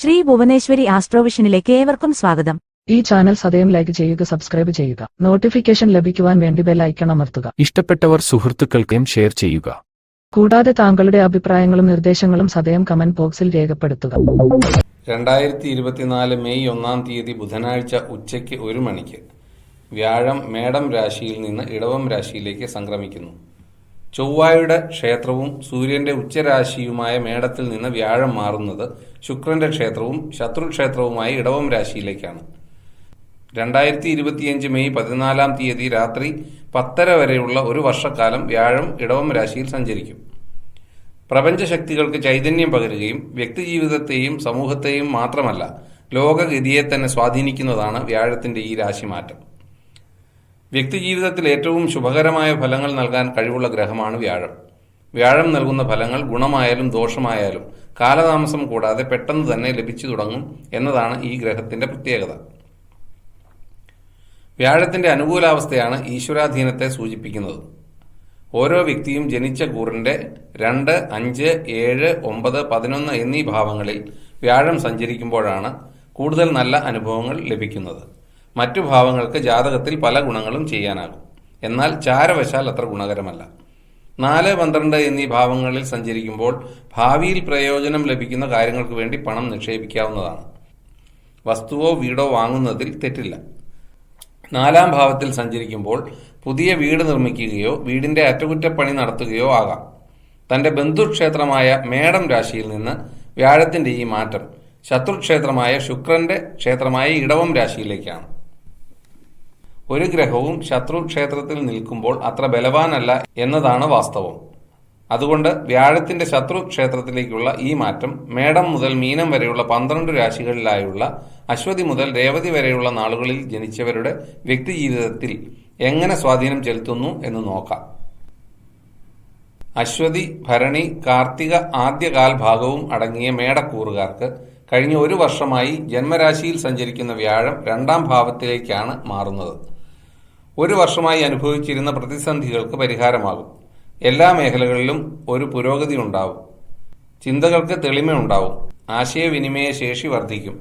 ശ്രീ ഭുവനേശ്വരി ആസ്ട്രോവിഷനിലേക്ക് ഏവർക്കും സ്വാഗതം. ഈ ചാനൽ സദയം ലൈക്ക് ചെയ്യുക സബ്സ്ക്രൈബ് ചെയ്യുക. നോട്ടിഫിക്കേഷൻ ലഭിക്കുവാൻ വേണ്ടി ബെൽ ഐക്കൺ അമർത്തുക. ഇഷ്ടപ്പെട്ടവർ സുഹൃത്തുക്കൾക്കും ഷെയർ ചെയ്യുക. കൂടാതെ താങ്കളുടെ അഭിപ്രായങ്ങളും നിർദ്ദേശങ്ങളും സദയം കമന്റ് ബോക്സിൽ രേഖപ്പെടുത്തുക. രണ്ടായിരത്തി ഇരുപത്തിനാല് മെയ് ഒന്നാം തീയതി ബുധനാഴ്ച ഉച്ചയ്ക്ക് ഒരു മണിക്ക് വ്യാഴം മേടം രാശിയിൽ നിന്ന് ഇടവം രാശിയിലേക്ക് സംക്രമിക്കുന്നു. ചൊവ്വായുടെ ക്ഷേത്രവും സൂര്യന്റെ ഉച്ചരാശിയുമായ മേടത്തിൽ നിന്ന് വ്യാഴം മാറുന്നത് ശുക്രന്റെ ക്ഷേത്രവും ശത്രുക്ഷേത്രവുമായ ഇടവം രാശിയിലേക്കാണ്. രണ്ടായിരത്തി ഇരുപത്തിയഞ്ച് മെയ് പതിനാലാം തീയതി രാത്രി പത്തര വരെയുള്ള ഒരു വർഷക്കാലം വ്യാഴം ഇടവം രാശിയിൽ സഞ്ചരിക്കും. പ്രപഞ്ചശക്തികൾക്ക് ചൈതന്യം പകരുകയും വ്യക്തിജീവിതത്തെയും സമൂഹത്തെയും മാത്രമല്ല ലോകഗതിയെ തന്നെ സ്വാധീനിക്കുന്നതാണ് വ്യാഴത്തിന്റെ ഈ രാശിമാറ്റം. വ്യക്തിജീവിതത്തിൽ ഏറ്റവും ശുഭകരമായ ഫലങ്ങൾ നൽകാൻ കഴിവുള്ള ഗ്രഹമാണ് വ്യാഴം. വ്യാഴം നൽകുന്ന ഫലങ്ങൾ ഗുണമായാലും ദോഷമായാലും കാലതാമസം കൂടാതെ പെട്ടെന്ന് തന്നെ ലഭിച്ചു തുടങ്ങും എന്നതാണ് ഈ ഗ്രഹത്തിന്റെ പ്രത്യേകത. വ്യാഴത്തിന്റെ അനുകൂലാവസ്ഥയാണ് ഈശ്വരാധീനത്തെ സൂചിപ്പിക്കുന്നത്. ഓരോ വ്യക്തിയും ജനിച്ച കൂറിന്റെ രണ്ട് അഞ്ച് ഏഴ് ഒമ്പത് പതിനൊന്ന് എന്നീ ഭാവങ്ങളിൽ വ്യാഴം സഞ്ചരിക്കുമ്പോഴാണ് കൂടുതൽ നല്ല അനുഭവങ്ങൾ ലഭിക്കുന്നത്. മറ്റു ഭാവങ്ങൾക്ക് ജാതകത്തിൽ പല ഗുണങ്ങളും ചെയ്യാനാകും. എന്നാൽ ചാരവശാൽ അത്ര ഗുണകരമല്ല. നാല് പന്ത്രണ്ട് എന്നീ ഭാവങ്ങളിൽ സഞ്ചരിക്കുമ്പോൾ ഭാവിയിൽ പ്രയോജനം ലഭിക്കുന്ന കാര്യങ്ങൾക്ക് വേണ്ടി പണം നിക്ഷേപിക്കാവുന്നതാണ്. വസ്തുവോ വീടോ വാങ്ങുന്നതിൽ തെറ്റില്ല. നാലാം ഭാവത്തിൽ സഞ്ചരിക്കുമ്പോൾ പുതിയ വീട് നിർമ്മിക്കുകയോ വീടിന്റെ അറ്റകുറ്റപ്പണി നടത്തുകയോ ആകാം. തന്റെ ബന്ധുക്ഷേത്രമായ മേടം രാശിയിൽ നിന്ന് വ്യാഴത്തിന്റെ ഈ മാറ്റം ശത്രുക്ഷേത്രമായ ശുക്രന്റെ ക്ഷേത്രമായ ഇടവം രാശിയിലേക്കാണ്. ഒരു ഗ്രഹവും ശത്രു ക്ഷേത്രത്തിൽ നിൽക്കുമ്പോൾ അത്ര ബലവാനല്ല എന്നതാണ് വാസ്തവം. അതുകൊണ്ട് വ്യാഴത്തിന്റെ ശത്രു ക്ഷേത്രത്തിലേക്കുള്ള ഈ മാറ്റം മേടം മുതൽ മീനം വരെയുള്ള പന്ത്രണ്ട് രാശികളിലായുള്ള അശ്വതി മുതൽ രേവതി വരെയുള്ള നാളുകളിൽ ജനിച്ചവരുടെ വ്യക്തിജീവിതത്തിൽ എങ്ങനെ സ്വാധീനം ചെലുത്തുന്നു എന്ന് നോക്കാം. അശ്വതി ഭരണി കാർത്തിക ആദ്യകാൽ ഭാഗവും അടങ്ങിയ മേടക്കൂറുകാർക്ക് കഴിഞ്ഞ ഒരു വർഷമായി ജന്മരാശിയിൽ സഞ്ചരിക്കുന്ന വ്യാഴം രണ്ടാം ഭാവത്തിലേക്കാണ് മാറുന്നത്. ഒരു വർഷമായി അനുഭവിച്ചിരുന്ന പ്രതിസന്ധികൾക്ക് പരിഹാരമാകും. എല്ലാ മേഖലകളിലും ഒരു പുരോഗതി ഉണ്ടാവും. ചിന്തകൾക്ക് തെളിമയുണ്ടാവും. ആശയവിനിമയ ശേഷി വർദ്ധിക്കും.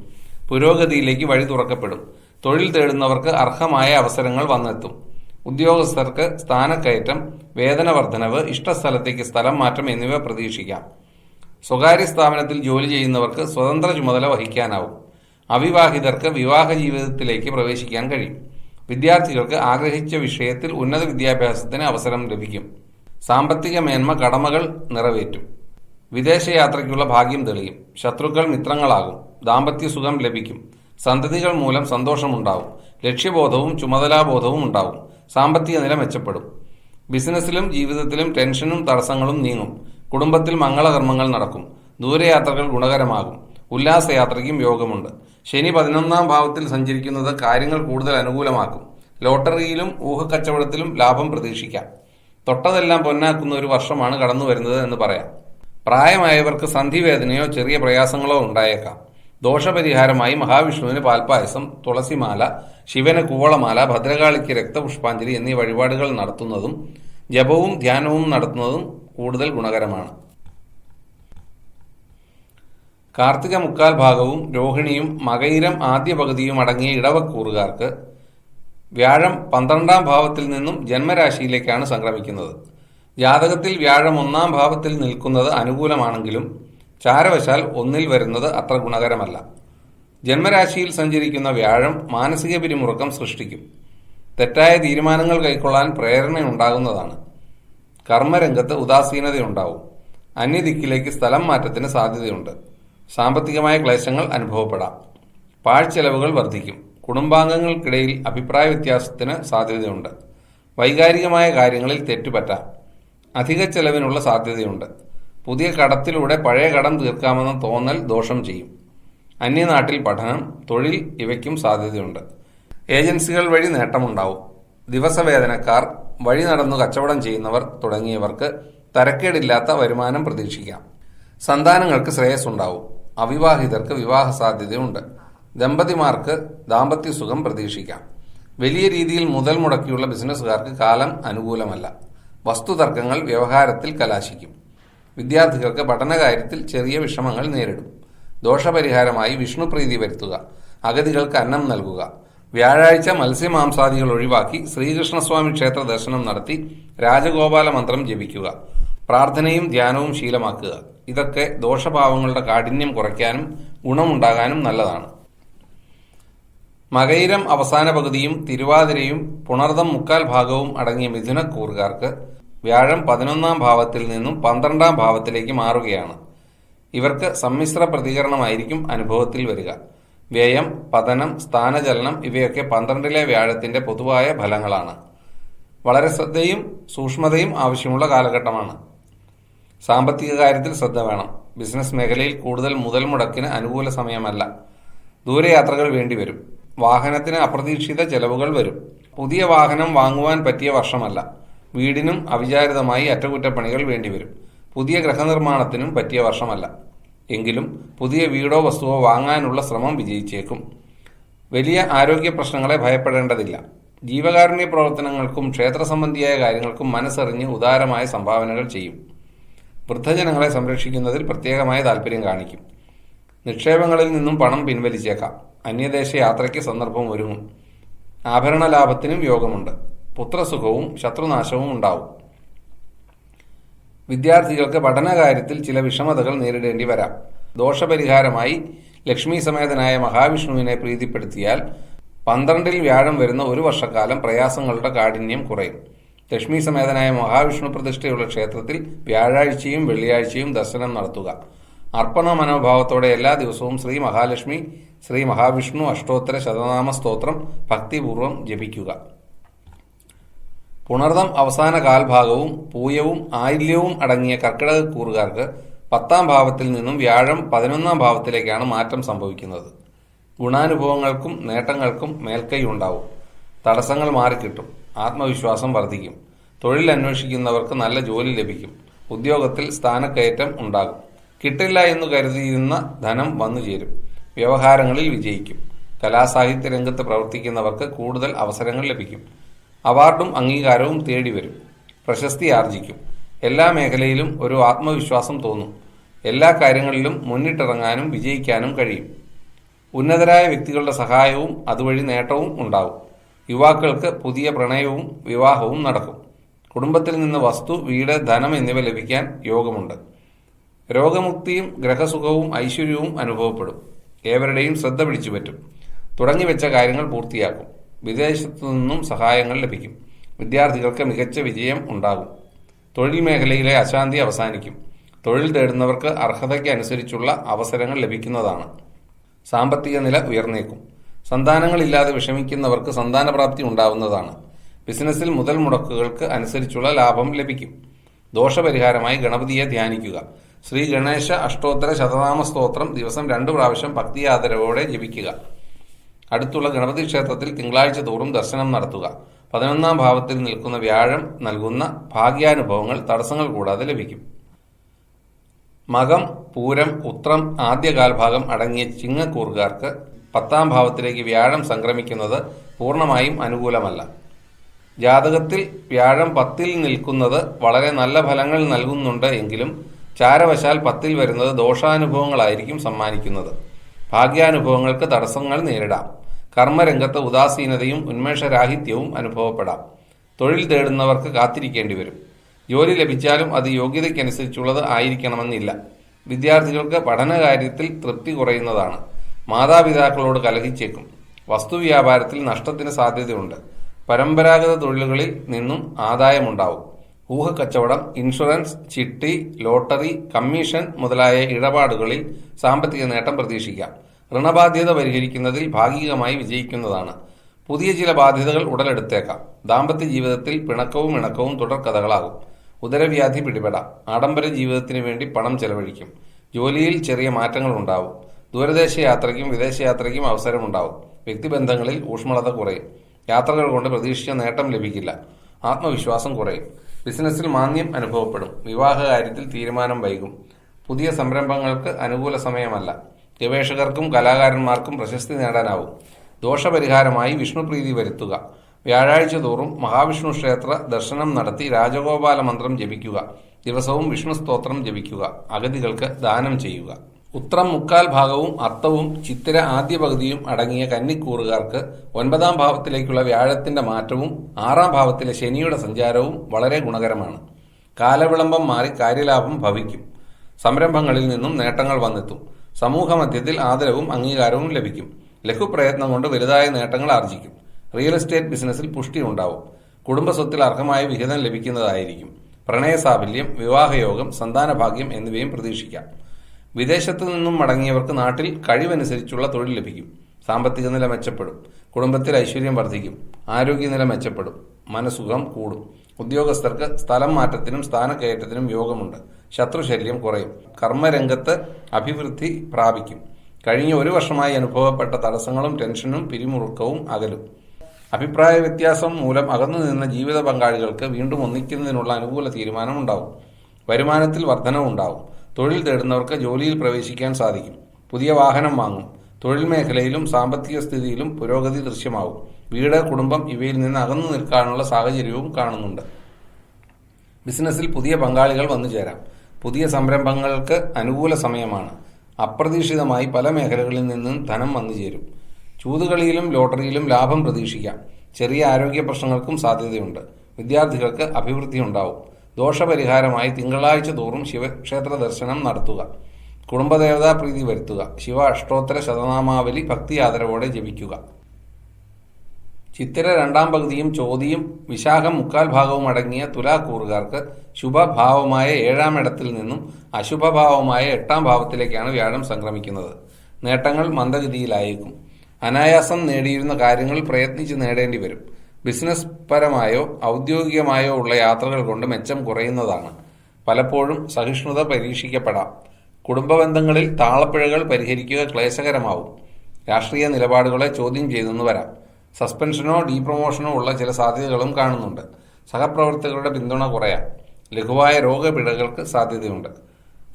പുരോഗതിയിലേക്ക് വഴി തുറക്കപ്പെടും. തൊഴിൽ തേടുന്നവർക്ക് അർഹമായ അവസരങ്ങൾ വന്നെത്തും. ഉദ്യോഗസ്ഥർക്ക് സ്ഥാനക്കയറ്റം വേതന വർധനവ് ഇഷ്ടസ്ഥലത്തേക്ക് സ്ഥലം മാറ്റം എന്നിവ പ്രതീക്ഷിക്കാം. സ്വകാര്യ സ്ഥാപനത്തിൽ ജോലി ചെയ്യുന്നവർക്ക് സ്വതന്ത്ര ചുമതല വഹിക്കാനാവും. അവിവാഹിതർക്ക് വിവാഹ ജീവിതത്തിലേക്ക് പ്രവേശിക്കാൻ കഴിയും. വിദ്യാർത്ഥികൾക്ക് ആഗ്രഹിച്ച വിഷയത്തിൽ ഉന്നത വിദ്യാഭ്യാസത്തിന് അവസരം ലഭിക്കും. സാമ്പത്തിക മേന്മ കടമകൾ നിറവേറ്റും. വിദേശയാത്രയ്ക്കുള്ള ഭാഗ്യം തെളിയും. ശത്രുക്കൾ മിത്രങ്ങളാകും. ദാമ്പത്യ സുഖം ലഭിക്കും. സന്തതികൾ മൂലം സന്തോഷമുണ്ടാവും. ലക്ഷ്യബോധവും ചുമതലാബോധവും ഉണ്ടാവും. സാമ്പത്തിക നില മെച്ചപ്പെടും. ബിസിനസ്സിലും ജീവിതത്തിലും ടെൻഷനും തടസ്സങ്ങളും നീങ്ങും. കുടുംബത്തിൽ മംഗളകർമ്മങ്ങൾ നടക്കും. ദൂരയാത്രകൾ ഗുണകരമാകും. ഉല്ലാസയാത്രയ്ക്കും യോഗമുണ്ട്. ശനി പതിനൊന്നാം ഭാവത്തിൽ സഞ്ചരിക്കുന്നത് കാര്യങ്ങൾ കൂടുതൽ അനുകൂലമാക്കും. ലോട്ടറിയിലും ഊഹക്കച്ചവടത്തിലും ലാഭം പ്രതീക്ഷിക്കാം. തൊട്ടതെല്ലാം പൊന്നാക്കുന്ന ഒരു വർഷമാണ് കടന്നു വരുന്നത് എന്ന് പറയാം. പ്രായമായവർക്ക് സന്ധിവേദനയോ ചെറിയ പ്രയാസങ്ങളോ ഉണ്ടായേക്കാം. ദോഷപരിഹാരമായി മഹാവിഷ്ണുവിന് പാൽപ്പായസം തുളസിമാല ശിവന് കൂവളമാല ഭദ്രകാളിക്ക് രക്തപുഷ്പാഞ്ജലി എന്നീ വഴിപാടുകൾ നടത്തുന്നതും ജപവും ധ്യാനവും നടത്തുന്നതും കൂടുതൽ ഗുണകരമാണ്. കാർത്തിക മുക്കാൽ ഭാഗവും രോഹിണിയും മകയിരം ആദ്യ പകുതിയും അടങ്ങിയ ഇടവക്കൂറുകാർക്ക് വ്യാഴം പന്ത്രണ്ടാം ഭാവത്തിൽ നിന്നും ജന്മരാശിയിലേക്കാണ് സംക്രമിക്കുന്നത്. ജാതകത്തിൽ വ്യാഴം ഒന്നാം ഭാവത്തിൽ നിൽക്കുന്നത് അനുകൂലമാണെങ്കിലും ചാരവശാൽ ഒന്നിൽ വരുന്നത് അത്ര ഗുണകരമല്ല. ജന്മരാശിയിൽ സഞ്ചരിക്കുന്ന വ്യാഴം മാനസിക പിരിമുറുക്കം സൃഷ്ടിക്കും. തെറ്റായ തീരുമാനങ്ങൾ കൈക്കൊള്ളാൻ പ്രേരണയുണ്ടാകുന്നതാണ്. കർമ്മരംഗത്ത് ഉദാസീനതയുണ്ടാവും. അന്യദിക്കിലേക്ക് സ്ഥലം മാറ്റത്തിന് സാധ്യതയുണ്ട്. സാമ്പത്തികമായ ക്ലേശങ്ങൾ അനുഭവപ്പെടാം. പാഴ്ചെലവുകൾ വർദ്ധിക്കും. കുടുംബാംഗങ്ങൾക്കിടയിൽ അഭിപ്രായ വ്യത്യാസത്തിന് സാധ്യതയുണ്ട്. വൈകാരികമായ കാര്യങ്ങളിൽ തെറ്റുപറ്റാം. അധിക ചെലവിനുള്ള സാധ്യതയുണ്ട്. പുതിയ കടത്തിലൂടെ പഴയ കടം തീർക്കാമെന്ന തോന്നൽ ദോഷം ചെയ്യും. അന്യനാട്ടിൽ പഠനം തൊഴിൽ ഇവയ്ക്കും സാധ്യതയുണ്ട്. ഏജൻസികൾ വഴി നേട്ടമുണ്ടാവും. ദിവസവേതനക്കാർ വഴി നടന്നു കച്ചവടം ചെയ്യുന്നവർ തുടങ്ങിയവർക്ക് തരക്കേടില്ലാത്ത വരുമാനം പ്രതീക്ഷിക്കാം. സന്താനങ്ങൾക്ക് ശ്രേയസ്സുണ്ടാവും. അവിവാഹിതർക്ക് വിവാഹ സാധ്യതയുണ്ട്. ദമ്പതിമാർക്ക് ദാമ്പത്യ സുഖം പ്രതീക്ഷിക്കാം. വലിയ രീതിയിൽ മുതൽ മുടക്കിയുള്ള ബിസിനസ്സുകാർക്ക് കാലം അനുകൂലമല്ല. വസ്തുതർക്കങ്ങൾ വ്യവഹാരത്തിൽ കലാശിക്കും. വിദ്യാർത്ഥികൾക്ക് പഠനകാര്യത്തിൽ ചെറിയ വിഷമങ്ങൾ നേരിടും. ദോഷപരിഹാരമായി വിഷ്ണുപ്രീതി വരുത്തുക. അഗതികൾക്ക് അന്നം നൽകുക. വ്യാഴാഴ്ച മത്സ്യമാംസാദികൾ ഒഴിവാക്കി ശ്രീകൃഷ്ണസ്വാമി ക്ഷേത്ര ദർശനം നടത്തി രാജഗോപാല മന്ത്രം ജപിക്കുക. പ്രാർത്ഥനയും ധ്യാനവും ശീലമാക്കുക. ഇതൊക്കെ ദോഷഭാവങ്ങളുടെ കാഠിന്യം കുറയ്ക്കാനും ഗുണമുണ്ടാകാനും നല്ലതാണ്. മകയിരം അവസാന പകുതിയും തിരുവാതിരയും പുണർദം മുക്കാൽ ഭാഗവും അടങ്ങിയ മിഥുനക്കൂറുകാർക്ക് വ്യാഴം പതിനൊന്നാം ഭാവത്തിൽ നിന്നും പന്ത്രണ്ടാം ഭാവത്തിലേക്ക് മാറുകയാണ്. ഇവർക്ക് സമ്മിശ്ര പ്രതികരണമായിരിക്കും അനുഭവത്തിൽ വരിക. വ്യയം പതനം സ്ഥാനചലനം ഇവയൊക്കെ പന്ത്രണ്ടിലെ വ്യാഴത്തിന്റെ പൊതുവായ ഫലങ്ങളാണ്. വളരെ ശ്രദ്ധയും സൂക്ഷ്മതയും ആവശ്യമുള്ള കാലഘട്ടമാണ്. സാമ്പത്തിക കാര്യത്തിൽ ശ്രദ്ധ വേണം. ബിസിനസ് മേഖലയിൽ കൂടുതൽ മുതൽ മുടക്കിന് അനുകൂല സമയമല്ല. ദൂരയാത്രകൾ വേണ്ടിവരും. വാഹനത്തിന് അപ്രതീക്ഷിത ചെലവുകൾ വരും. പുതിയ വാഹനം വാങ്ങുവാൻ പറ്റിയ വർഷമല്ല. വീടിനും അവിചാരിതമായി അറ്റകുറ്റപ്പണികൾ വേണ്ടിവരും. പുതിയ ഗൃഹനിർമ്മാണത്തിനും പറ്റിയ വർഷമല്ല. എങ്കിലും പുതിയ വീടോ വസ്തുവോ വാങ്ങാനുള്ള ശ്രമം വിജയിച്ചേക്കും. വലിയ ആരോഗ്യ പ്രശ്നങ്ങളെ ഭയപ്പെടേണ്ടതില്ല. ജീവകാരുണ്യ പ്രവർത്തനങ്ങൾക്കും ക്ഷേത്ര സംബന്ധിയായ കാര്യങ്ങൾക്കും മനസ്സറിഞ്ഞ് ഉദാരമായ സംഭാവനകൾ ചെയ്യും. വൃദ്ധജനങ്ങളെ സംരക്ഷിക്കുന്നതിൽ പ്രത്യേകമായ താല്പര്യം കാണിക്കും. നിക്ഷേപങ്ങളിൽ നിന്നും പണം പിൻവലിച്ചേക്കാം. അന്യദേശ യാത്രയ്ക്ക് സന്ദർഭം ഒരുങ്ങും. ആഭരണ ലാഭത്തിനും യോഗമുണ്ട്. പുത്രസുഖവും ശത്രുനാശവും ഉണ്ടാവും. വിദ്യാർത്ഥികൾക്ക് പഠനകാര്യത്തിൽ ചില വിഷമതകൾ നേരിടേണ്ടി വരാം. ദോഷപരിഹാരമായി ലക്ഷ്മി സമേതനായ മഹാവിഷ്ണുവിനെ പ്രീതിപ്പെടുത്തിയാൽ പന്ത്രണ്ടിൽ വ്യാഴം വരുന്ന ഒരു വർഷക്കാലം പ്രയാസങ്ങളുടെ കാഠിന്യം കുറയും. ലക്ഷ്മി സമേതനായ മഹാവിഷ്ണു പ്രതിഷ്ഠയുള്ള ക്ഷേത്രത്തിൽ വ്യാഴാഴ്ചയും വെള്ളിയാഴ്ചയും ദർശനം നടത്തുക. അർപ്പണ മനോഭാവത്തോടെ എല്ലാ ദിവസവും ശ്രീ മഹാലക്ഷ്മി ശ്രീ മഹാവിഷ്ണു അഷ്ടോത്തര ശതനാമ സ്തോത്രം ഭക്തിപൂർവം ജപിക്കുക. പുണർദം അവസാന കാൽഭാഗവും പൂയവും ആയില്യവും അടങ്ങിയ കർക്കിടക കൂറുകാർക്ക് പത്താം ഭാവത്തിൽ നിന്നും വ്യാഴം പതിനൊന്നാം ഭാവത്തിലേക്കാണ് മാറ്റം സംഭവിക്കുന്നത്. ഗുണാനുഭവങ്ങൾക്കും നേട്ടങ്ങൾക്കും മേൽക്കൈ ഉണ്ടാവും. തടസ്സങ്ങൾ മാറിക്കിട്ടും. ആത്മവിശ്വാസം വർദ്ധിക്കും. തൊഴിൽ അന്വേഷിക്കുന്നവർക്ക് നല്ല ജോലി ലഭിക്കും. ഉദ്യോഗത്തിൽ സ്ഥാനക്കയറ്റം ഉണ്ടാകും. കിട്ടില്ല എന്ന് കരുതിയിരുന്ന ധനം വന്നു ചേരും. വ്യവഹാരങ്ങളിൽ വിജയിക്കും. കലാസാഹിത്യ രംഗത്ത് പ്രവർത്തിക്കുന്നവർക്ക് കൂടുതൽ അവസരങ്ങൾ ലഭിക്കും. അവാർഡും അംഗീകാരവും തേടി വരും. പ്രശസ്തി ആർജിക്കും. എല്ലാ മേഖലയിലും ഒരു ആത്മവിശ്വാസം തോന്നും. എല്ലാ കാര്യങ്ങളിലും മുന്നിട്ടിറങ്ങാനും വിജയിക്കാനും കഴിയും. ഉന്നതരായ വ്യക്തികളുടെ സഹായവും അതുവഴി നേട്ടവും ഉണ്ടാവും. യുവാക്കൾക്ക് പുതിയ പ്രണയവും വിവാഹവും നടക്കും. കുടുംബത്തിൽ നിന്ന് വസ്തു വീട് ധനം എന്നിവ ലഭിക്കാൻ യോഗമുണ്ട്. രോഗമുക്തിയും ഗ്രഹസുഖവും ഐശ്വര്യവും അനുഭവപ്പെടും. ഏവരുടെയും ശ്രദ്ധ പിടിച്ചുപറ്റും തുടങ്ങിവെച്ച കാര്യങ്ങൾ പൂർത്തിയാക്കും. വിദേശത്തു നിന്നും സഹായങ്ങൾ ലഭിക്കും. വിദ്യാർത്ഥികൾക്ക് മികച്ച വിജയം ഉണ്ടാകും. തൊഴിൽ മേഖലയിലെ അശാന്തി അവസാനിക്കും. തൊഴിൽ തേടുന്നവർക്ക് അർഹതയ്ക്ക് അനുസരിച്ചുള്ള അവസരങ്ങൾ ലഭിക്കുന്നതാണ്. സാമ്പത്തിക നില ഉയർന്നേക്കും. സന്താനങ്ങളില്ലാതെ വിഷമിക്കുന്നവർക്ക് സന്താനപ്രാപ്തി ഉണ്ടാവുന്നതാണ്. ബിസിനസ്സിൽ മുതൽ മുടക്കുകൾക്ക് അനുസരിച്ചുള്ള ലാഭം ലഭിക്കും. ദോഷപരിഹാരമായി ഗണപതിയെ ധ്യാനിക്കുക. ശ്രീ ഗണേശ അഷ്ടോത്തര ശതനാമ സ്തോത്രം ദിവസം രണ്ടു പ്രാവശ്യം ഭക്തിയാദരവോടെ ജപിക്കുക. അടുത്തുള്ള ഗണപതി ക്ഷേത്രത്തിൽ തിങ്കളാഴ്ച തോറും ദർശനം നടത്തുക. പതിനൊന്നാം ഭാവത്തിൽ നിൽക്കുന്ന വ്യാഴം നൽകുന്ന ഭാഗ്യാനുഭവങ്ങൾ തടസ്സങ്ങൾ കൂടാതെ ലഭിക്കും. മകം പൂരം ഉത്രം ആദ്യകാൽഭാഗം അടങ്ങിയ ചിങ്ങക്കൂറുകാർക്ക് പത്താം ഭാവത്തിലേക്ക് വ്യാഴം സംക്രമിക്കുന്നത് പൂർണമായും അനുകൂലമല്ല. ജാതകത്തിൽ വ്യാഴം പത്തിൽ നിൽക്കുന്നത് വളരെ നല്ല ഫലങ്ങൾ നൽകുന്നുണ്ട് എങ്കിലും ചാരവശാൽ പത്തിൽ വരുന്നത് ദോഷാനുഭവങ്ങളായിരിക്കും സമ്മാനിക്കുന്നത്. ഭാഗ്യാനുഭവങ്ങൾക്ക് തടസ്സങ്ങൾ നേരിടാം. കർമ്മരംഗത്ത് ഉദാസീനതയും ഉന്മേഷരാഹിത്യവും അനുഭവപ്പെടാം. തൊഴിൽ തേടുന്നവർക്ക് കാത്തിരിക്കേണ്ടി വരും. ജോലി ലഭിച്ചാലും അത് യോഗ്യതയ്ക്കനുസരിച്ചുള്ളത് ആയിരിക്കണമെന്നില്ല. വിദ്യാർത്ഥികൾക്ക് പഠനകാര്യത്തിൽ തൃപ്തി കുറയുന്നതാണ്. മാതാപിതാക്കളോട് കലഹിച്ചേക്കും. വസ്തുവ്യാപാരത്തിൽ നഷ്ടത്തിന് സാധ്യതയുണ്ട്. പരമ്പരാഗത തൊഴിലുകളിൽ നിന്നും ആദായമുണ്ടാവും. ഊഹക്കച്ചവടം ഇൻഷുറൻസ് ചിട്ടി ലോട്ടറി കമ്മീഷൻ മുതലായ ഇടപാടുകളിൽ സാമ്പത്തിക നേട്ടം പ്രതീക്ഷിക്കാം. ഋണബാധ്യത പരിഹരിക്കുന്നതിൽ ഭാഗികമായി വിജയിക്കുന്നതാണ്. പുതിയ ചില ബാധ്യതകൾ ഉടലെടുത്തേക്കാം. ദാമ്പത്യ ജീവിതത്തിൽ പിണക്കവും ഇണക്കവും തുടർക്കഥകളാകും ഉദരവ്യാധി പിടിപെടാം. ആഡംബര ജീവിതത്തിന് വേണ്ടി പണം ചെലവഴിക്കും. ജോലിയിൽ ചെറിയ മാറ്റങ്ങൾ ഉണ്ടാവും ദൂരദേശ യാത്രയ്ക്കും വിദേശയാത്രയ്ക്കും അവസരമുണ്ടാവും. വ്യക്തിബന്ധങ്ങളിൽ ഊഷ്മളത കുറയും. യാത്രകൾ കൊണ്ട് പ്രതീക്ഷിച്ച നേട്ടം ലഭിക്കില്ല. ആത്മവിശ്വാസം കുറയും. ബിസിനസ്സിൽ മാന്യം അനുഭവപ്പെടും. വിവാഹ കാര്യത്തിൽ തീരുമാനം വൈകും. പുതിയ സംരംഭങ്ങൾക്ക് അനുകൂല സമയമല്ല. ഗവേഷകർക്കും കലാകാരന്മാർക്കും പ്രശസ്തി നേടാനാവും. ദോഷപരിഹാരമായി വിഷ്ണുപ്രീതി വരുത്തുക. വ്യാഴാഴ്ച തോറും മഹാവിഷ്ണു ക്ഷേത്ര ദർശനം നടത്തി രാജഗോപാല മന്ത്രം ജപിക്കുക. ദിവസവും വിഷ്ണു സ്തോത്രം ജപിക്കുക. അഗതികൾക്ക് ദാനം ചെയ്യുക. ഉത്രം മുക്കാൽ ഭാഗവും അർത്ഥവും ചിത്തിര ആദ്യ പകുതിയും അടങ്ങിയ കന്നിക്കൂറുകാർക്ക് ഒൻപതാം ഭാവത്തിലേക്കുള്ള വ്യാഴത്തിന്റെ മാറ്റവും ആറാം ഭാവത്തിലെ ശനിയുടെ സഞ്ചാരവും വളരെ ഗുണകരമാണ്. കാലവിളംബം മാറി കാര്യലാഭം ഭവിക്കും. സംരംഭങ്ങളിൽ നിന്നും നേട്ടങ്ങൾ വന്നെത്തും. സമൂഹ മധ്യത്തിൽ ആദരവും അംഗീകാരവും ലഭിക്കും. ലഘുപ്രയത്നം കൊണ്ട് വലുതായ നേട്ടങ്ങൾ ആർജിക്കും. റിയൽ എസ്റ്റേറ്റ് ബിസിനസ്സിൽ പുഷ്ടി ഉണ്ടാവും. കുടുംബസ്വത്തിൽ അർഹമായ വിഹിതം ലഭിക്കുന്നതായിരിക്കും. പ്രണയസാഫല്യം വിവാഹയോഗം സന്താനഭാഗ്യം എന്നിവയും പ്രതീക്ഷിക്കാം. വിദേശത്തു നിന്നും മടങ്ങിയവർക്ക് നാട്ടിൽ കഴിവനുസരിച്ചുള്ള തൊഴിൽ ലഭിക്കും. സാമ്പത്തിക നില മെച്ചപ്പെടും. കുടുംബത്തിൽ ഐശ്വര്യം വർദ്ധിക്കും. ആരോഗ്യനില മെച്ചപ്പെടും. മനസുഖം കൂടും. ഉദ്യോഗസ്ഥർക്ക് സ്ഥലം മാറ്റത്തിനും സ്ഥാനക്കയറ്റത്തിനും യോഗമുണ്ട്. ശത്രുശല്യം കുറയും. കർമ്മരംഗത്ത് അഭിവൃദ്ധി പ്രാപിക്കും. കഴിഞ്ഞ ഒരു വർഷമായി അനുഭവപ്പെട്ട തടസ്സങ്ങളും ടെൻഷനും പിരിമുറുക്കവും അകലും. അഭിപ്രായ വ്യത്യാസം മൂലം അകന്നു നിന്ന ജീവിത പങ്കാളികൾക്ക് വീണ്ടും ഒന്നിക്കുന്നതിനുള്ള അനുകൂല തീരുമാനമുണ്ടാവും. വരുമാനത്തിൽ വർധനവുണ്ടാവും. തൊഴിൽ തേടുന്നവർക്ക് ജോലിയിൽ പ്രവേശിക്കാൻ സാധിക്കും. പുതിയ വാഹനം വാങ്ങും. തൊഴിൽ മേഖലയിലും സാമ്പത്തിക സ്ഥിതിയിലും പുരോഗതി ദൃശ്യമാവും. വീട് കുടുംബം ഇവയിൽ നിന്ന് അകന്നു നിൽക്കാനുള്ള സാഹചര്യവും കാണുന്നുണ്ട്. ബിസിനസ്സിൽ പുതിയ പങ്കാളികൾ വന്നു ചേരാം. പുതിയ സംരംഭങ്ങൾക്ക് അനുകൂല സമയമാണ്. അപ്രതീക്ഷിതമായി പല മേഖലകളിൽ നിന്നും ധനം വന്നു ചേരും. ചൂതുകളിയിലും ലോട്ടറിയിലും ലാഭം പ്രതീക്ഷിക്കാം. ചെറിയ ആരോഗ്യ പ്രശ്നങ്ങൾക്കും സാധ്യതയുണ്ട്. വിദ്യാർത്ഥികൾക്ക് അഭിവൃദ്ധി ഉണ്ടാവും. ദോഷപരിഹാരമായി തിങ്കളാഴ്ച തോറും ശിവക്ഷേത്ര ദർശനം നടത്തുക. കുടുംബദേവതാ പ്രീതി വരുത്തുക. ശിവ അഷ്ടോത്തര ശതനാമാവലി ഭക്തി ആദരവോടെ ജപിക്കുക. ചിത്തിര രണ്ടാം പകുതിയും ചോതിയും വിശാഖം മുക്കാൽ ഭാഗവും അടങ്ങിയ തുലാക്കൂറുകാർക്ക് ശുഭഭാവമായ ഏഴാം ഇടത്തിൽ നിന്നും അശുഭഭാവമായ എട്ടാം ഭാവത്തിലേക്കാണ് വ്യാഴം സംക്രമിക്കുന്നത്. നേട്ടങ്ങൾ മന്ദഗതിയിലായേക്കും. അനായാസം നേടിയിരുന്ന കാര്യങ്ങൾ പ്രയത്നിച്ച് നേടേണ്ടി വരും ബിസിനസ് പരമായോ ഔദ്യോഗികമായോ ഉള്ള യാത്രകൾ കൊണ്ട് മെച്ചം കുറയുന്നതാണ്. പലപ്പോഴും സഹിഷ്ണുത പരീക്ഷിക്കപ്പെടാം. കുടുംബ ബന്ധങ്ങളിൽ താളപ്പിഴകൾ പരിഹരിക്കുക ക്ലേശകരമാവും. രാഷ്ട്രീയ നിലപാടുകളെ ചോദ്യം ചെയ്തെന്ന് വരാം. സസ്പെൻഷനോ ഡീപ്രൊമോഷനോ ഉള്ള ചില സാധ്യതകളും കാണുന്നുണ്ട്. സഹപ്രവർത്തകരുടെ പിന്തുണ കുറയാം. ലഘുവായ രോഗപിഴകൾക്ക് സാധ്യതയുണ്ട്.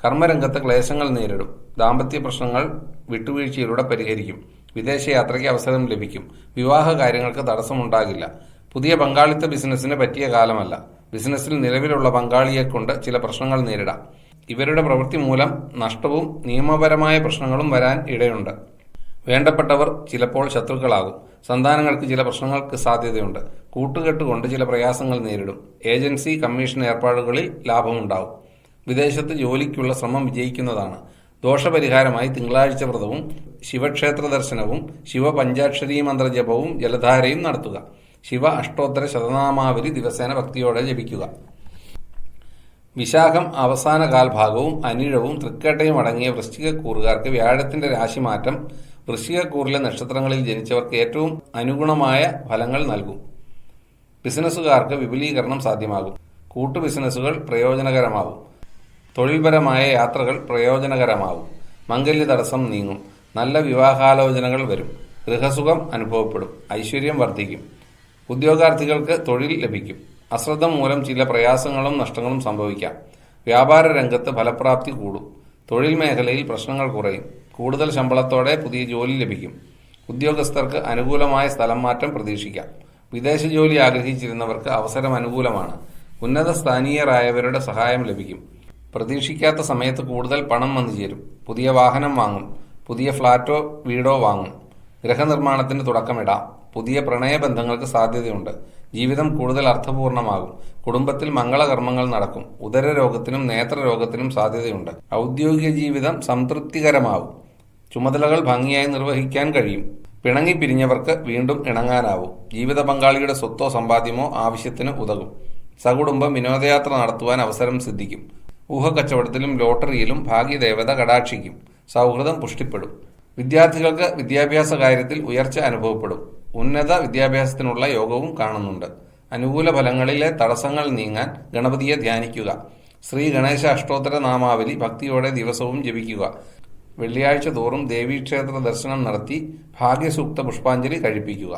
കർമ്മരംഗത്ത് ക്ലേശങ്ങൾ നേരിടും. ദാമ്പത്യ പ്രശ്നങ്ങൾ വിട്ടുവീഴ്ചയിലൂടെ പരിഹരിക്കും. വിദേശയാത്രയ്ക്ക് അവസരം ലഭിക്കും. വിവാഹ കാര്യങ്ങൾക്ക് തടസ്സമുണ്ടാകില്ല. പുതിയ പങ്കാളിത്ത ബിസിനസ്സിന് പറ്റിയ കാലമല്ല. ബിസിനസ്സിൽ നിലവിലുള്ള പങ്കാളിയെ കൊണ്ട് ചില പ്രശ്നങ്ങൾ നേരിടാം. ഇവരുടെ പ്രവൃത്തി മൂലം നഷ്ടവും നിയമപരമായ പ്രശ്നങ്ങളും വരാൻ ഇടയുണ്ട്. വേണ്ടപ്പെട്ടവർ ചിലപ്പോൾ ശത്രുക്കളാകും. സന്താനങ്ങൾക്ക് ചില പ്രശ്നങ്ങൾക്ക് സാധ്യതയുണ്ട്. കൂട്ടുകെട്ട് കൊണ്ട് ചില പ്രയാസങ്ങൾ നേരിടും. ഏജൻസി കമ്മീഷൻ ഏർപ്പാടുകളിൽ ലാഭമുണ്ടാവും. വിദേശത്ത് ജോലിക്കുള്ള ശ്രമം വിജയിക്കുന്നതാണ്. ദോഷപരിഹാരമായി തിങ്കളാഴ്ച വ്രതവും ശിവക്ഷേത്ര ദർശനവും ശിവപഞ്ചാക്ഷരി മന്ത്രജപവും ജലധാരയും നടത്തുക. ശിവ അഷ്ടോത്തര ശതനാമാവലി ദിവസേന ഭക്തിയോടെ ജപിക്കുക. വിശാഖം അവസാന കാൽഭാഗവും അനിഴവും തൃക്കേട്ടയും അടങ്ങിയ വൃശ്ചികക്കൂറുകാർക്ക് വ്യാഴത്തിന്റെ രാശിമാറ്റം വൃശ്ചികക്കൂറിലെ നക്ഷത്രങ്ങളിൽ ജനിച്ചവർക്ക് ഏറ്റവും അനുഗുണമായ ഫലങ്ങൾ നൽകും. ബിസിനസ്സുകാർക്ക് വിപുലീകരണം സാധ്യമാകും. കൂട്ടു ബിസിനസ്സുകൾ പ്രയോജനകരമാവും തൊഴിൽപരമായ യാത്രകൾ പ്രയോജനകരമാവും. മംഗല്യ തടസ്സം നീങ്ങും. നല്ല വിവാഹാലോചനകൾ വരും. ഗൃഹസുഖം അനുഭവപ്പെടും. ഐശ്വര്യം വർദ്ധിക്കും. ഉദ്യോഗാർത്ഥികൾക്ക് തൊഴിൽ ലഭിക്കും. അശ്രദ്ധ മൂലം ചില പ്രയാസങ്ങളും നഷ്ടങ്ങളും സംഭവിക്കാം. വ്യാപാര രംഗത്ത് ഫലപ്രാപ്തി കൂടും. തൊഴിൽ മേഖലയിൽ പ്രശ്നങ്ങൾ കുറയും. കൂടുതൽ ശമ്പളത്തോടെ പുതിയ ജോലി ലഭിക്കും. ഉദ്യോഗസ്ഥർക്ക് അനുകൂലമായ സ്ഥലം മാറ്റം പ്രതീക്ഷിക്കാം. വിദേശ ജോലി ആഗ്രഹിച്ചിരുന്നവർക്ക് അവസരം അനുകൂലമാണ്. ഉന്നത സ്ഥാനീയരായവരുടെ സഹായം ലഭിക്കും. പ്രതീക്ഷിക്കാത്ത സമയത്ത് കൂടുതൽ പണം വന്നു ചേരും. പുതിയ വാഹനം വാങ്ങും. പുതിയ ഫ്ളാറ്റോ വീടോ വാങ്ങും. ഗൃഹനിർമ്മാണത്തിന് തുടക്കമിടാം. പുതിയ പ്രണയബന്ധങ്ങൾക്ക് സാധ്യതയുണ്ട്. ജീവിതം കൂടുതൽ അർത്ഥപൂർണമാകും. കുടുംബത്തിൽ മംഗളകർമ്മങ്ങൾ നടക്കും. ഉദരരോഗത്തിനും നേത്രരോഗത്തിനും സാധ്യതയുണ്ട്. ഔദ്യോഗിക ജീവിതം സംതൃപ്തികരമാകും ചുമതലകൾ ഭംഗിയായി നിർവഹിക്കാൻ കഴിയും. പിണങ്ങി പിരിഞ്ഞവർക്ക് വീണ്ടും ഇണങ്ങാനാവും. ജീവിത പങ്കാളിയുടെ സ്വത്തോ സമ്പാദ്യമോ ആവശ്യത്തിന് ഉതകും. സകുടുംബം വിനോദയാത്ര നടത്തുവാൻ അവസരം സിദ്ധിക്കും. ഊഹക്കച്ചവടത്തിലും ലോട്ടറിയിലും ഭാഗ്യദേവത കടാക്ഷിക്കും. സൗഹൃദം പുഷ്ടിപ്പെടും. വിദ്യാർത്ഥികൾക്ക് വിദ്യാഭ്യാസ കാര്യത്തിൽ ഉയർച്ച അനുഭവപ്പെടും. ഉന്നത വിദ്യാഭ്യാസത്തിനുള്ള യോഗവും കാണുന്നുണ്ട്. അനുകൂല ഫലങ്ങളിലെ തടസ്സങ്ങൾ നീങ്ങാൻ ഗണപതിയെ ധ്യാനിക്കുക. ശ്രീ ഗണേശ അഷ്ടോത്തര നാമാവലി ഭക്തിയോടെ ദിവസവും ജപിക്കുക. വെള്ളിയാഴ്ച തോറും ദേവീക്ഷേത്ര ദർശനം നടത്തി ഭാഗ്യസൂക്ത പുഷ്പാഞ്ജലി കഴിപ്പിക്കുക.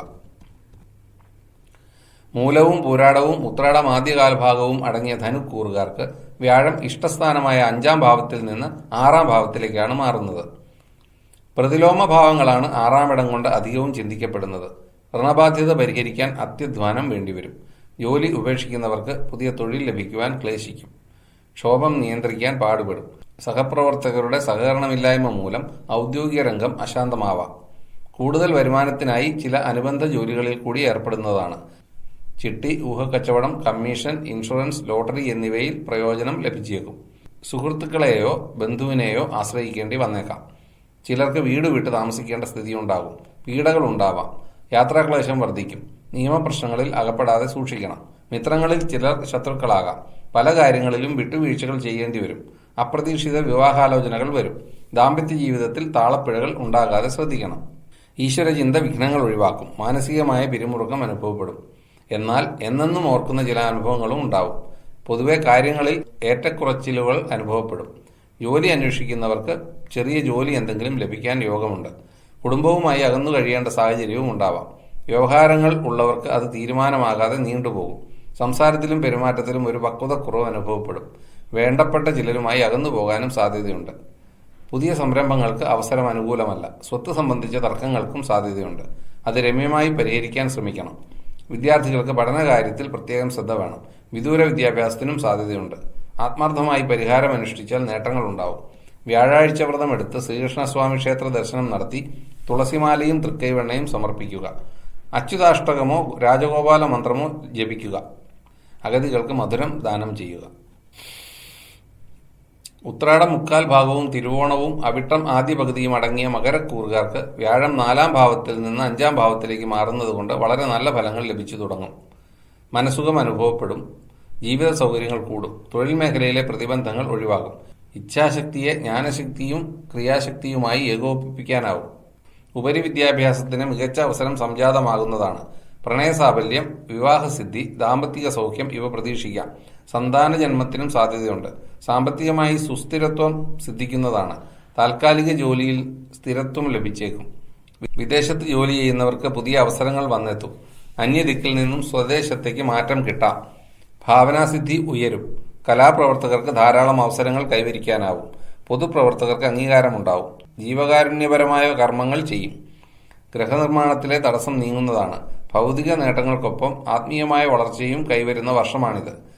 മൂലവും പൂരാടവും ഉത്രാടം ആദ്യകാലഭാഗവും അടങ്ങിയ ധനുക്കൂറുകാർക്ക് വ്യാഴം ഇഷ്ടസ്ഥാനമായ അഞ്ചാം ഭാവത്തിൽ നിന്ന് ആറാം ഭാവത്തിലേക്കാണ് മാറുന്നത്. പ്രതിലോമ ഭാവങ്ങളാണ് ആറാം ഇടം കൊണ്ട് അധികവും ചിന്തിക്കപ്പെടുന്നത്. ഋണബാധ്യത പരിഹരിക്കാൻ അത്യധ്വാനം വേണ്ടിവരും. ജോലി ഉപേക്ഷിക്കുന്നവർക്ക് പുതിയ തൊഴിൽ ലഭിക്കുവാൻ ക്ലേശിക്കും. ക്ഷോഭം നിയന്ത്രിക്കാൻ പാടുപെടും. സഹപ്രവർത്തകരുടെ സഹകരണമില്ലായ്മ മൂലം ഔദ്യോഗിക രംഗം അശാന്തമാവാം. കൂടുതൽ വരുമാനത്തിനായി ചില അനുബന്ധ ജോലികളിൽ കൂടി ഏർപ്പെടുന്നതാണ്. ചിട്ടി ഊഹക്കച്ചവടം കമ്മീഷൻ ഇൻഷുറൻസ് ലോട്ടറി എന്നിവയിൽ പ്രയോജനം ലഭിച്ചേക്കും. സുഹൃത്തുക്കളെയോ ബന്ധുവിനെയോ ആശ്രയിക്കേണ്ടി വന്നേക്കാം. ചിലർക്ക് വീട് വിട്ട് താമസിക്കേണ്ട സ്ഥിതി ഉണ്ടാകും പീഡകൾ ഉണ്ടാവാം. യാത്രാക്ലേശം വർദ്ധിക്കും. നിയമപ്രശ്നങ്ങളിൽ അകപ്പെടാതെ സൂക്ഷിക്കണം. മിത്രങ്ങളിൽ ചിലർ ശത്രുക്കളാകാം. പല കാര്യങ്ങളിലും വിട്ടുവീഴ്ചകൾ ചെയ്യേണ്ടി വരും. അപ്രതീക്ഷിത വിവാഹാലോചനകൾ വരും. ദാമ്പത്യ ജീവിതത്തിൽ താളപ്പിഴകൾ ഉണ്ടാകാതെ ശ്രദ്ധിക്കണം. ഈശ്വരചിന്ത വിഘ്നങ്ങൾ ഒഴിവാക്കും. മാനസികമായ പിരിമുറുക്കം അനുഭവപ്പെടും. എന്നാൽ എന്നെന്നും ഓർക്കുന്ന ചില അനുഭവങ്ങളും ഉണ്ടാവും. പൊതുവെ കാര്യങ്ങളിൽ ഏറ്റക്കുറച്ചിലുകൾ അനുഭവപ്പെടും. ജോലി അന്വേഷിക്കുന്നവർക്ക് ചെറിയ ജോലി എന്തെങ്കിലും ലഭിക്കാൻ യോഗമുണ്ട്. കുടുംബവുമായി അകന്നു കഴിയേണ്ട സാഹചര്യവും ഉണ്ടാവാം. വ്യവഹാരങ്ങൾ ഉള്ളവർക്ക് അത് തീരുമാനമാകാതെ നീണ്ടുപോകും. സംസാരത്തിലും പെരുമാറ്റത്തിലും ഒരു പക്വതക്കുറവ് അനുഭവപ്പെടും. വേണ്ടപ്പെട്ട ചിലരുമായി അകന്നു പോകാനും സാധ്യതയുണ്ട്. പുതിയ സംരംഭങ്ങൾക്ക് അവസരം അനുകൂലമല്ല. സ്വത്ത് സംബന്ധിച്ച തർക്കങ്ങൾക്കും സാധ്യതയുണ്ട്. അത് രമ്യമായി പരിഹരിക്കാൻ ശ്രമിക്കണം. വിദ്യാർത്ഥികൾക്ക് പഠനകാര്യത്തിൽ പ്രത്യേകം ശ്രദ്ധ വേണം. വിദൂര വിദ്യാഭ്യാസത്തിനും സാധ്യതയുണ്ട്. ആത്മാർത്ഥമായി പരിഹാരം അനുഷ്ഠിച്ചാൽ നേട്ടങ്ങളുണ്ടാവും. വ്യാഴാഴ്ച വ്രതം എടുത്ത് ശ്രീകൃഷ്ണസ്വാമി ക്ഷേത്ര ദർശനം നടത്തി തുളസിമാലയും തൃക്കൈവെണ്ണയും സമർപ്പിക്കുക. അച്യുതാഷ്ടകമോ രാജഗോപാല മന്ത്രമോ ജപിക്കുക. അഗതികൾക്ക് മധുരം ദാനം ചെയ്യുക. ഉത്രാടം മുക്കാൽ ഭാഗവും തിരുവോണവും അവിട്ടം ആദ്യ പകുതിയും അടങ്ങിയ മകരക്കൂറുകാർക്ക് വ്യാഴം നാലാം ഭാവത്തിൽ നിന്ന് അഞ്ചാം ഭാവത്തിലേക്ക് മാറുന്നതുകൊണ്ട് വളരെ നല്ല ഫലങ്ങൾ ലഭിച്ചു തുടങ്ങും. മനസുഖം അനുഭവപ്പെടും. ജീവിത സൗകര്യങ്ങൾ കൂടും. തൊഴിൽ മേഖലയിലെ പ്രതിബന്ധങ്ങൾ ഒഴിവാകും. ഇച്ഛാശക്തിയെ ജ്ഞാനശക്തിയും ക്രിയാശക്തിയുമായി ഏകോപിപ്പിക്കാനാവും. ഉപരിവിദ്യാഭ്യാസത്തിന് മികച്ച അവസരം സംജാതമാകുന്നതാണ്. പ്രണയസാഫല്യം വിവാഹസിദ്ധി ദാമ്പത്തിക സൗഖ്യം ഇവ പ്രതീക്ഷിക്കാം. സന്താന ജന്മത്തിനും സാധ്യതയുണ്ട്. സാമ്പത്തികമായി സുസ്ഥിരത്വം സിദ്ധിക്കുന്നതാണ്. താൽക്കാലിക ജോലിയിൽ സ്ഥിരത്വം ലഭിച്ചേക്കും. വിദേശത്ത് ജോലി ചെയ്യുന്നവർക്ക് പുതിയ അവസരങ്ങൾ വന്നെത്തും. അന്യദിക്കിൽ നിന്നും സ്വദേശത്തേക്ക് മാറ്റം കിട്ടാം. ഭാവനാസിദ്ധി ഉയരും. കലാപ്രവർത്തകർക്ക് ധാരാളം അവസരങ്ങൾ കൈവരിക്കാനാവും. പൊതുപ്രവർത്തകർക്ക് അംഗീകാരമുണ്ടാവും. ജീവകാരുണ്യപരമായ കർമ്മങ്ങൾ ചെയ്യും. ഗ്രഹനിർമ്മാണത്തിലെ തടസ്സം നീങ്ങുന്നതാണ്. ഭൗതിക നേട്ടങ്ങൾക്കൊപ്പം ആത്മീയമായ വളർച്ചയും കൈവരുന്ന വർഷമാണിത്.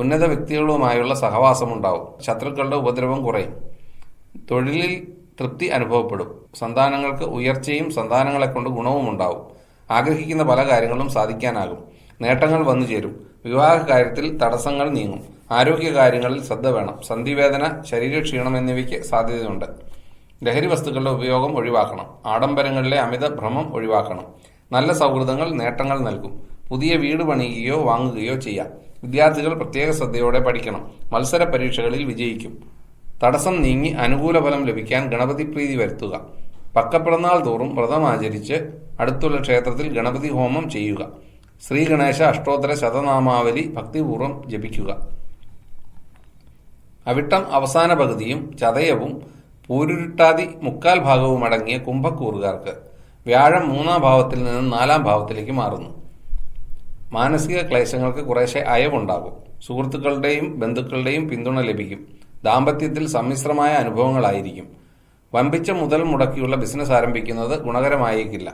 ഉന്നത വ്യക്തികളുമായുള്ള സഹവാസമുണ്ടാവും. ശത്രുക്കളുടെ ഉപദ്രവം കുറയും. തൊഴിലിൽ തൃപ്തി അനുഭവപ്പെടും. സന്താനങ്ങൾക്ക് ഉയർച്ചയും സന്താനങ്ങളെ കൊണ്ട് ഗുണവും ഉണ്ടാവും. ആഗ്രഹിക്കുന്ന പല കാര്യങ്ങളും സാധിക്കാനാകും. നേട്ടങ്ങൾ വന്നു ചേരും. വിവാഹ കാര്യത്തിൽ തടസ്സങ്ങൾ നീങ്ങും. ആരോഗ്യ കാര്യങ്ങളിൽ ശ്രദ്ധ വേണം. സന്ധിവേദന ശരീരക്ഷീണം എന്നിവയ്ക്ക് സാധ്യതയുണ്ട്. ലഹരി വസ്തുക്കളുടെ ഉപയോഗം ഒഴിവാക്കണം. ആഡംബരങ്ങളിലെ അമിത ഭ്രമം ഒഴിവാക്കണം. നല്ല സൗഹൃദങ്ങൾ നേട്ടങ്ങൾ നൽകും. പുതിയ വീട് പണിയുകയോ വാങ്ങുകയോ ചെയ്യാം. വിദ്യാർത്ഥികൾ പ്രത്യേക ശ്രദ്ധയോടെ പഠിക്കണം. മത്സര പരീക്ഷകളിൽ വിജയിക്കും. തടസ്സം നീങ്ങി അനുകൂല ഫലം ലഭിക്കാൻ ഗണപതി പ്രീതി വരുത്തുക. പക്കപ്പിറന്നാൾ തോറും വ്രതം ആചരിച്ച് അടുത്തുള്ള ക്ഷേത്രത്തിൽ ഗണപതി ഹോമം ചെയ്യുക. ശ്രീ ഗണേശ അഷ്ടോത്തര ശതനാമാവലി ഭക്തിപൂർവം ജപിക്കുക. അവിട്ടം അവസാന പകുതിയും ചതയവും പൂരുരുട്ടാതി മുക്കാൽ ഭാഗവും അടങ്ങിയ കുംഭക്കൂറുകാർക്ക് വ്യാഴം മൂന്നാം ഭാവത്തിൽ നിന്ന് നാലാം ഭാവത്തിലേക്ക് മാറുന്നു. മാനസിക ക്ലേശങ്ങൾക്ക് കുറേശ്ശെ അയവുണ്ടാകും. സുഹൃത്തുക്കളുടെയും ബന്ധുക്കളുടെയും പിന്തുണ ലഭിക്കും. ദാമ്പത്യത്തിൽ സമ്മിശ്രമായ അനുഭവങ്ങളായിരിക്കും. വമ്പിച്ച മുതൽ മുടക്കിയുള്ള ബിസിനസ് ആരംഭിക്കുന്നത് ഗുണകരമായേക്കില്ല.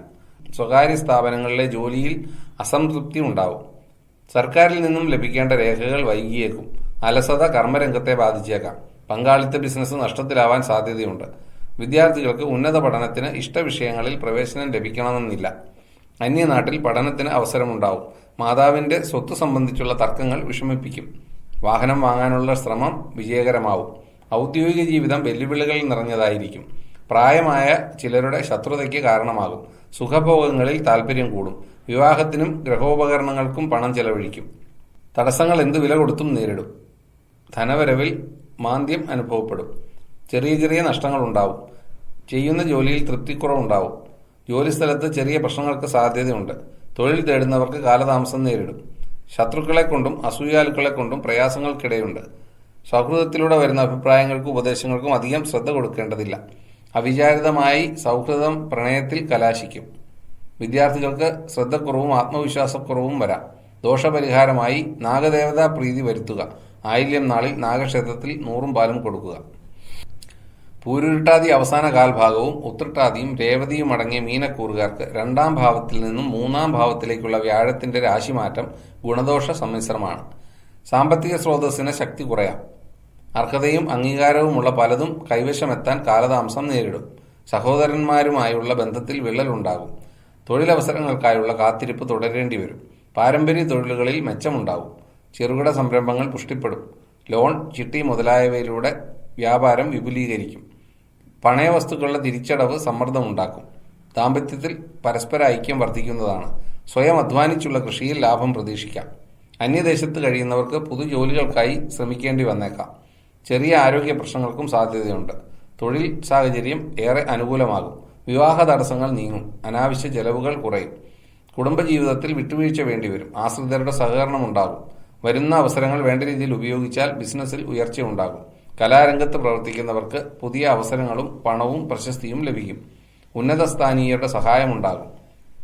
സ്വകാര്യ സ്ഥാപനങ്ങളിലെ ജോലിയിൽ അസംതൃപ്തി ഉണ്ടാവും. സർക്കാരിൽ നിന്നും ലഭിക്കേണ്ട രേഖകൾ വൈകിയേക്കും. അലസത കർമ്മരംഗത്തെ ബാധിച്ചേക്കാം. പങ്കാളിത്ത ബിസിനസ് നഷ്ടത്തിലാവാൻ സാധ്യതയുണ്ട്. വിദ്യാർത്ഥികൾക്ക് ഉന്നത പഠനത്തിന് ഇഷ്ടവിഷയങ്ങളിൽ പ്രവേശനം ലഭിക്കണമെന്നില്ല. അന്യനാട്ടിൽ പഠനത്തിന് അവസരമുണ്ടാവും. മാതാവിന്റെ സ്വത്ത് സംബന്ധിച്ചുള്ള തർക്കങ്ങൾ വിഷമിപ്പിക്കും. വാഹനം വാങ്ങാനുള്ള ശ്രമം വിജയകരമാവും. ഔദ്യോഗിക ജീവിതം വെല്ലുവിളികൾ നിറഞ്ഞതായിരിക്കും. പ്രായമായ ചിലരുടെ ശത്രുതയ്ക്ക് കാരണമാകും. സുഖഭോഗങ്ങളിൽ താല്പര്യം കൂടും. വിവാഹത്തിനും ഗ്രഹോപകരണങ്ങൾക്കും പണം ചെലവഴിക്കും. തടസ്സങ്ങൾ എന്ത് വില കൊടുത്തും നേരിടും. ധനവരവിൽ മാന്ദ്യം അനുഭവപ്പെടും. ചെറിയ ചെറിയ നഷ്ടങ്ങൾ ഉണ്ടാവും. ചെയ്യുന്ന ജോലിയിൽ തൃപ്തിക്കുറവുണ്ടാവും. ജോലിസ്ഥലത്ത് ചെറിയ പ്രശ്നങ്ങൾക്ക് സാധ്യതയുണ്ട്. തൊഴിൽ തേടുന്നവർക്ക് കാലതാമസം നേരിടും. ശത്രുക്കളെ കൊണ്ടും അസൂയാലുക്കളെ കൊണ്ടും പ്രയാസങ്ങൾക്കിടയുണ്ട്. സൗഹൃദത്തിലൂടെ വരുന്ന അഭിപ്രായങ്ങൾക്കും ഉപദേശങ്ങൾക്കും അധികം ശ്രദ്ധ കൊടുക്കേണ്ടതില്ല. അവിചാരിതമായി സൗഹൃദം പ്രണയത്തിൽ കലാശിക്കും. വിദ്യാർത്ഥികൾക്ക് ശ്രദ്ധക്കുറവും ആത്മവിശ്വാസക്കുറവും വരാം. ദോഷപരിഹാരമായി നാഗദേവതാ പ്രീതി വരുത്തുക. ആയില്യം നാളിൽ നാഗക്ഷേത്രത്തിൽ നൂറും പാലും കൊടുക്കുക. പൂരുരുട്ടാതി അവസാന കാൽഭാഗവും ഉത്രട്ടാതിയും രേവതിയും അടങ്ങിയ മീനക്കൂറുകാർക്ക് രണ്ടാം ഭാവത്തിൽ നിന്നും മൂന്നാം ഭാവത്തിലേക്കുള്ള വ്യാഴത്തിന്റെ രാശിമാറ്റം ഗുണദോഷ സമ്മിശ്രമാണ്. സാമ്പത്തിക സ്രോതസ്സിന് ശക്തി കുറയാം. അർഹതയും അംഗീകാരവുമുള്ള പലതും കൈവശമെത്താൻ കാലതാമസം നേരിടും. സഹോദരന്മാരുമായുള്ള ബന്ധത്തിൽ വിള്ളലുണ്ടാകും. തൊഴിലവസരങ്ങൾക്കായുള്ള കാത്തിരിപ്പ് തുടരേണ്ടി വരും. പാരമ്പര്യ തൊഴിലുകളിൽ മെച്ചമുണ്ടാകും. ചെറുകിട സംരംഭങ്ങൾ പുഷ്ടിപ്പെടും. ലോൺ ചിട്ടി മുതലായവയിലൂടെ വ്യാപാരം വിപുലീകരിക്കും. പണയവസ്തുക്കളുടെ തിരിച്ചടവ് സമ്മർദ്ദമുണ്ടാക്കും. ദാമ്പത്യത്തിൽ പരസ്പര ഐക്യം വർദ്ധിക്കുന്നതാണ്. സ്വയം അധ്വാനിച്ചുള്ള കൃഷിയിൽ ലാഭം പ്രതീക്ഷിക്കാം. അന്യദേശത്ത് കഴിയുന്നവർക്ക് പുതു ജോലികൾക്കായി ശ്രമിക്കേണ്ടി വന്നേക്കാം. ചെറിയ ആരോഗ്യ പ്രശ്നങ്ങൾക്കും സാധ്യതയുണ്ട്. തൊഴിൽ സാഹചര്യം ഏറെ അനുകൂലമാകും. വിവാഹ തടസ്സങ്ങൾ നീങ്ങും. അനാവശ്യ ചെലവുകൾ കുറയും. കുടുംബജീവിതത്തിൽ വിട്ടുവീഴ്ച വേണ്ടിവരും. ആശ്രിതരുടെ സഹകരണം ഉണ്ടാകും. വരുന്ന അവസരങ്ങൾ വേണ്ട രീതിയിൽ ഉപയോഗിച്ചാൽ ബിസിനസ്സിൽ ഉയർച്ചയുണ്ടാകും. കലാരംഗത്ത് പ്രവർത്തിക്കുന്നവർക്ക് പുതിയ അവസരങ്ങളും പണവും പ്രശസ്തിയും ലഭിക്കും. ഉന്നതസ്ഥാനീയരുടെ സഹായമുണ്ടാകും.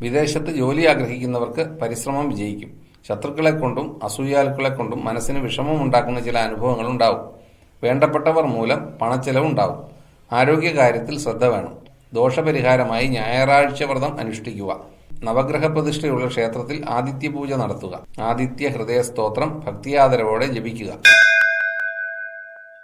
വിദേശത്ത് ജോലി ആഗ്രഹിക്കുന്നവർക്ക് പരിശ്രമം വിജയിക്കും. ശത്രുക്കളെ കൊണ്ടും അസൂയാലുക്കളെ കൊണ്ടും മനസ്സിന് വിഷമം ഉണ്ടാക്കുന്ന ചില അനുഭവങ്ങൾ ഉണ്ടാവും വേണ്ടപ്പെട്ടവർ മൂലം പണച്ചെലവുണ്ടാവും. ആരോഗ്യകാര്യത്തിൽ ശ്രദ്ധ വേണം. ദോഷപരിഹാരമായി ഞായറാഴ്ച വ്രതം അനുഷ്ഠിക്കുക. നവഗ്രഹ പ്രതിഷ്ഠയുള്ള ക്ഷേത്രത്തിൽ ആദിത്യ പൂജ നടത്തുക. ആദിത്യ ഹൃദയ സ്തോത്രം ഭക്തിയാദരവോടെ ജപിക്കുക.